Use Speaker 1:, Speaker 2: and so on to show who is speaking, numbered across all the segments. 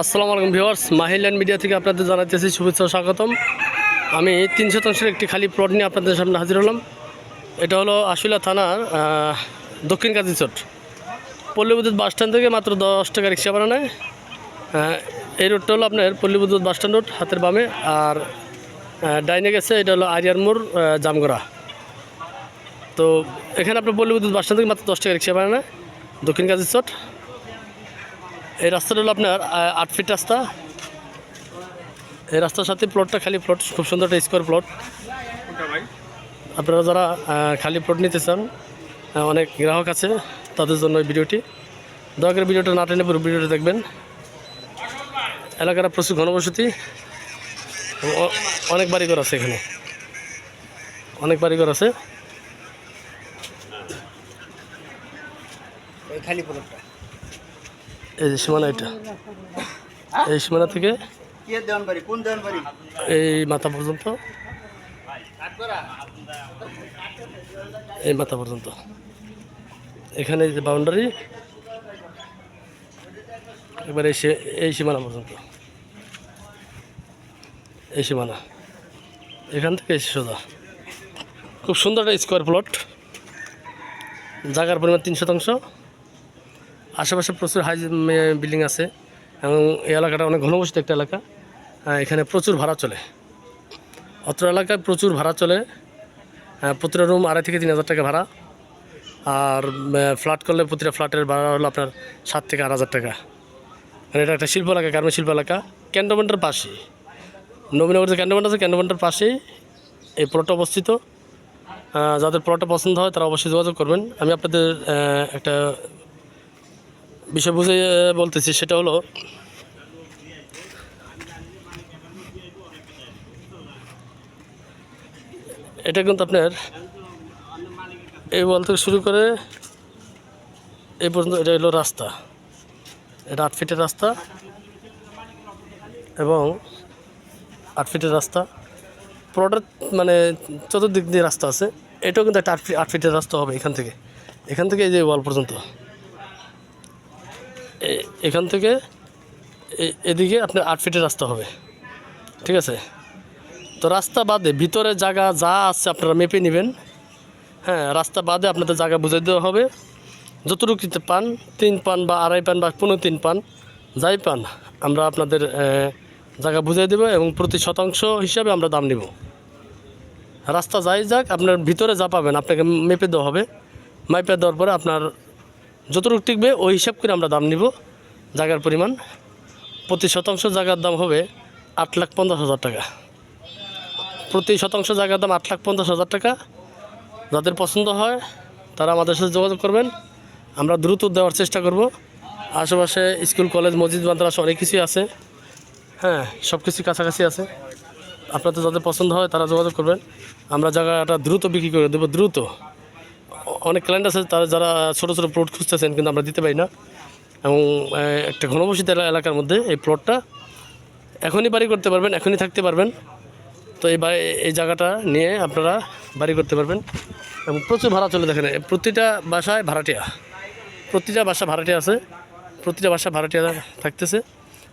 Speaker 1: আসসালামু আলাইকুম viewers মাহিল্যান্ড media থেকে আপনাদের জানাতেছি শুভেচ্ছা স্বাগতম। আমি তিন শতাংশের একটি খালি প্লট নিয়ে আপনাদের সামনে হাজির হলাম। এটা হলো আশুলা থানার দক্ষিণ কাজিচট পল্লী বিদ্যুৎ বাস স্ট্যান্ড থেকে মাত্র দশ টাকা রিক্সা ভাড়া নেয়। এই রোডটা হলো আপনার পল্লী বিদ্যুৎ বাস স্ট্যান্ড রোড, হাতের বামে। আর ডাইনে গেছে, এটা হলো আরিয়ার মোড় জামগড়া। তো এখানে আপনার পল্লী বিদ্যুৎ বাস স্ট্যান্ড থেকে মাত্র দশ টাকা রিক্সা ভাড়া নেয় দক্ষিণ কাজিচট এই রাস্তাটা হলো আপনার আট ফিট রাস্তা। এই রাস্তার সাথে প্লটটা খালি প্লট খুব সুন্দর একটা স্কোয়ার প্লট আপনারা যারা খালি প্লট নিতে চান অনেক গ্রাহক আছে, তাদের জন্য এই ভিডিওটি। দয়া করে ভিডিওটা না টেনে পুরো ভিডিওটা দেখবেন। এলাকার প্রচুর ঘনবসতি। অনেক বাড়িঘর আছে এখানে। অনেক বাড়িঘর আছে।
Speaker 2: খালি পুরোটা
Speaker 1: এই যে সীমানা এটা। এই সীমানা থেকে এই মাথা পর্যন্ত। এই মাথা পর্যন্ত। এখানে যে বাউন্ডারি এবার এই এই সীমানা পর্যন্ত। এই সীমানা। এখান থেকে এসে সোজা। খুব সুন্দর একটা স্কোয়ার প্লট জায়গার পরিমাণ তিন শতাংশ। আশেপাশে প্রচুর হাই বিল্ডিং আছে এবং এই এলাকাটা অনেক ঘনবসতিত একটা এলাকা। এখানে প্রচুর ভাড়া চলে। অত্র এলাকায় প্রচুর ভাড়া চলে। প্রতিটা রুম আড়াই থেকে তিন হাজার টাকা ভাড়া। আর ফ্ল্যাট করলে প্রতিটা ফ্ল্যাটের ভাড়া হলো আপনার সাত থেকে আট হাজার টাকা। মানে এটা একটা শিল্প এলাকা, গার্মেন্ট শিল্প এলাকা। ক্যান্টনমেন্টের পাশেই। নবীনগর যে ক্যান্টনমেন্ট আছে, ক্যান্টনমেন্টের পাশেই এই প্লটটা অবস্থিত। যাদের প্লটটা পছন্দ হয়, তারা অবশ্যই যোগাযোগ করবেন। আমি আপনাদের একটা বিষয় বুঝে বলতেছি, সেটা হলো, এটা কিন্তু আপনার এই ওয়াল থেকে শুরু করে এই পর্যন্ত এটা হলো রাস্তা। এটা আট ফিটের রাস্তা এবং আট ফিটের রাস্তা। পুরোটা মানে চতুর্দিক দিয়ে রাস্তা আছে। এটাও কিন্তু একটা আট ফিট আট ফিটের রাস্তা হবে এখান থেকে। এখান থেকে এই যে ওয়াল পর্যন্ত। এখান থেকে এদিকে আপনার আট ফিটের রাস্তা হবে। ঠিক আছে? তো রাস্তা বাদে ভিতরে জায়গা যা আছে আপনারা মেপে নেবেন। হ্যাঁ রাস্তা বাদে আপনাদের জায়গা বুঝে দেওয়া হবে। যতটুকু পান, তিন পান বা আড়াই পান বা পনেরো তিন পান, যাই পান, আমরা আপনাদের জায়গা বুঝিয়ে দেবো এবং প্রতি শতাংশ হিসাবে আমরা দাম নিব। রাস্তা যাই যাক, আপনার ভিতরে যা পাবেন, আপনাকে মেপে দেওয়া হবে। মেপে দেওয়ার পরে আপনার যতটুকু টিকবে, ওই হিসাব করে আমরা দাম নিব। জায়গার পরিমাণ প্রতি শতাংশ জায়গার দাম হবে আট লাখ পঞ্চাশ হাজার টাকা। প্রতি শতাংশ জায়গার দাম আট লাখ পঞ্চাশ হাজার টাকা। যাদের পছন্দ হয়, তারা আমাদের সাথে যোগাযোগ করবেন। আমরা দ্রুত দেওয়ার চেষ্টা করব। আশেপাশে স্কুল, কলেজ, মসজিদ, মাদ্রাসা অনেক কিছুই আছে। হ্যাঁ সব কিছুই কাছাকাছি আছে। আপনাদের যাদের পছন্দ হয়, তারা যোগাযোগ করবেন। আমরা জায়গাটা দ্রুত বিক্রি করে দেবো, দ্রুত। অনেক ক্লায়েন্ট আছে, তারা যারা ছোটো ছোটো প্লট খুঁজতেছেন কিন্তু আমরা দিতে পারি না। এবং একটা ঘনবসিত এলা- এলাকার মধ্যে এই প্লটটা এখনই বাড়ি করতে পারবেন, এখনই থাকতে পারবেন। তো এই এই জায়গাটা নিয়ে আপনারা বাড়ি করতে পারবেন। এবং প্রচুর ভাড়া চলে দেখেন প্রতিটা বাসায় ভাড়াটিয়া। প্রতিটা বাসা ভাড়াটিয়া আছে, প্রতিটা বাসা ভাড়াটিয়া থাকতেছে।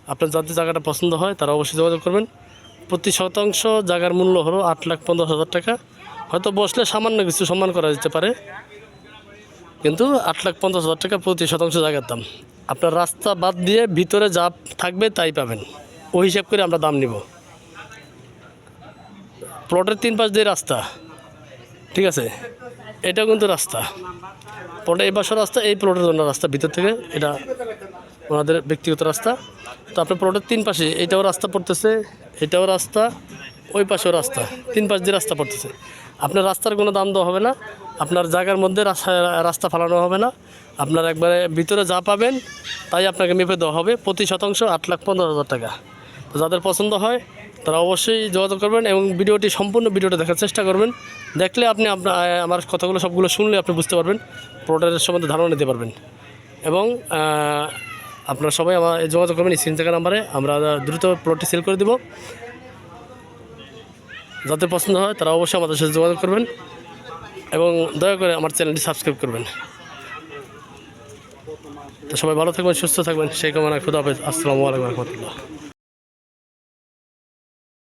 Speaker 1: আপনার যাদের জায়গাটা পছন্দ হয়, তারা অবশ্যই যোগাযোগ করবেন। প্রতি শতাংশ জায়গার মূল্য হলো আট লাখ পঞ্চাশ হাজার টাকা। হয়তো বসলে সামান্য কিছু সম্মান করা যেতে পারে কিন্তু আট লাখ পঞ্চাশ হাজার টাকা প্রতি শতাংশ জায়গার দাম। আপনার রাস্তা বাদ দিয়ে ভিতরে যা থাকবে তাই পাবেন। ওই হিসাব করে আমরা দাম নিব। প্লটের তিন পাশ দিয়ে রাস্তা। ঠিক আছে? এটাও কিন্তু রাস্তা। প্লটের এই পাশের রাস্তা, এই প্লটের জন্য রাস্তা ভিতর থেকে। এটা ওনাদের ব্যক্তিগত রাস্তা। তো আপনার প্লটের তিন পাশে এটাও রাস্তা পড়তেছে, এটাও রাস্তা, ওই পাশেও রাস্তা। তিন পাশ দিয়ে রাস্তা পড়তেছে। আপনার রাস্তার কোনো দাম দেওয়া হবে না, আপনার জায়গার মধ্যে রাস্তা ফালানো হবে না। আপনার একবারে ভিতরে যা পাবেন, তাই আপনাকে মেপে দেওয়া হবে। প্রতি শতাংশ আট লাখ পনেরো হাজার টাকা। তো যাদের পছন্দ হয়, তারা অবশ্যই যোগাযোগ করবেন এবং ভিডিওটি সম্পূর্ণ ভিডিওটা দেখার চেষ্টা করবেন। দেখলে আপনি আপনার আমার কথাগুলো, সবগুলো শুনলে আপনি বুঝতে পারবেন প্রোডাক্টের সম্বন্ধে ধারণা নিতে পারবেন। এবং আপনারা সবাই আমার যোগাযোগ করবেন স্ক্রিন থাকা নাম্বারে। আমরা দ্রুত প্লটটি সেল করে দেব। যাদের পছন্দ হয় তারা অবশ্যই আমাদের সাথে যোগাযোগ করবেন এবং দয়া করে আমার চ্যানেলটি সাবস্ক্রাইব করবেন। তো সবাই ভালো থাকবেন, সুস্থ থাকবেন। সেই কামনা খুদাফেজ আসসালামু আলাইকুম রহমতুল্লাহ।